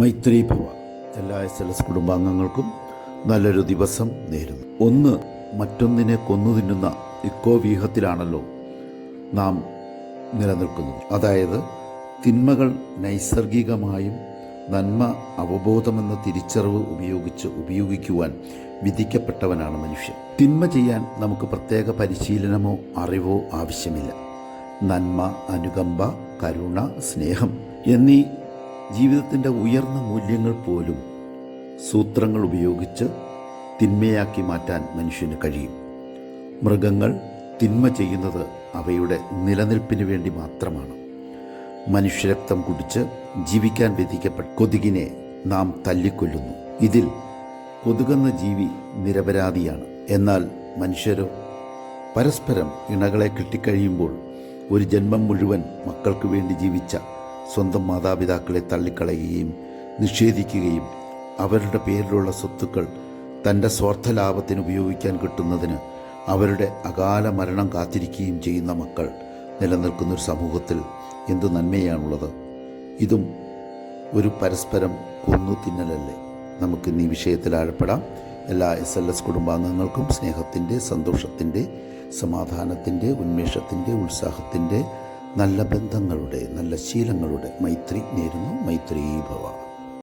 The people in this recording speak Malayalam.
മൈത്രി ഭവ എല്ലാ എസ് എൽ എസ് കുടുംബാംഗങ്ങൾക്കും നല്ലൊരു ദിവസം നേരുന്നു. ഒന്ന് മറ്റൊന്നിനെ കൊന്നു തിന്നുന്ന ഇക്കോ വ്യൂഹത്തിലാണല്ലോ നാം നിലനിൽക്കുന്നത്. അതായത് തിന്മകൾ നൈസർഗികമായും നന്മ അവബോധമെന്ന തിരിച്ചറിവ് ഉപയോഗിച്ച് ഉപയോഗിക്കുവാൻ വിധിക്കപ്പെട്ടവനാണ് മനുഷ്യൻ. തിന്മ ചെയ്യാൻ നമുക്ക് പ്രത്യേക പരിശീലനമോ അറിവോ ആവശ്യമില്ല. നന്മ അനുകമ്പ കരുണ സ്നേഹം എന്നീ ജീവിതത്തിന്റെ ഉയർന്ന മൂല്യങ്ങൾ പോലും സൂത്രങ്ങൾ ഉപയോഗിച്ച് തിന്മയാക്കി മാറ്റാൻ മനുഷ്യന് കഴിയും. മൃഗങ്ങൾ തിന്മ ചെയ്യുന്നത് അവയുടെ നിലനിൽപ്പിന് വേണ്ടി മാത്രമാണ്. മനുഷ്യരക്തം കുടിച്ച് ജീവിക്കാൻ വിധിക്കപ്പെട്ട കൊതുകിനെ നാം തല്ലിക്കൊല്ലുന്നു. ഇതിൽ കൊതുകെന്ന ജീവി നിരപരാധിയാണ്. എന്നാൽ മനുഷ്യരോ പരസ്പരം ഇണകളെ കിട്ടിക്കഴിയുമ്പോൾ ഒരു ജന്മം മുഴുവൻ മക്കൾക്ക് വേണ്ടി ജീവിച്ച സ്വന്തം മാതാപിതാക്കളെ തള്ളിക്കളയുകയും നിഷേധിക്കുകയും അവരുടെ പേരിലുള്ള സ്വത്തുക്കൾ തന്റെ സ്വാർത്ഥ ലാഭത്തിന് ഉപയോഗിക്കാൻ കിട്ടുന്നതിന് അവരുടെ അകാല മരണം കാത്തിരിക്കുകയും ചെയ്യുന്ന മക്കൾ നിലനിൽക്കുന്നൊരു സമൂഹത്തിൽ എന്തു നന്മയാണുള്ളത്. ഇതും ഒരു പരസ്പരം കൊന്നു തിന്നലല്ലേ. നമുക്കിന്ന് ഈ വിഷയത്തിൽ ആഴപ്പെടാം. എല്ലാ എസ് എൽ എസ് കുടുംബാംഗങ്ങൾക്കും സ്നേഹത്തിന്റെ സന്തോഷത്തിന്റെ സമാധാനത്തിന്റെ ഉന്മേഷത്തിന്റെ ഉത്സാഹത്തിന്റെ നല്ല ബന്ധങ്ങളുടെ നല്ല ശീലങ്ങളുടെ മൈത്രി നേരുന്നു. മൈത്രി ഭവ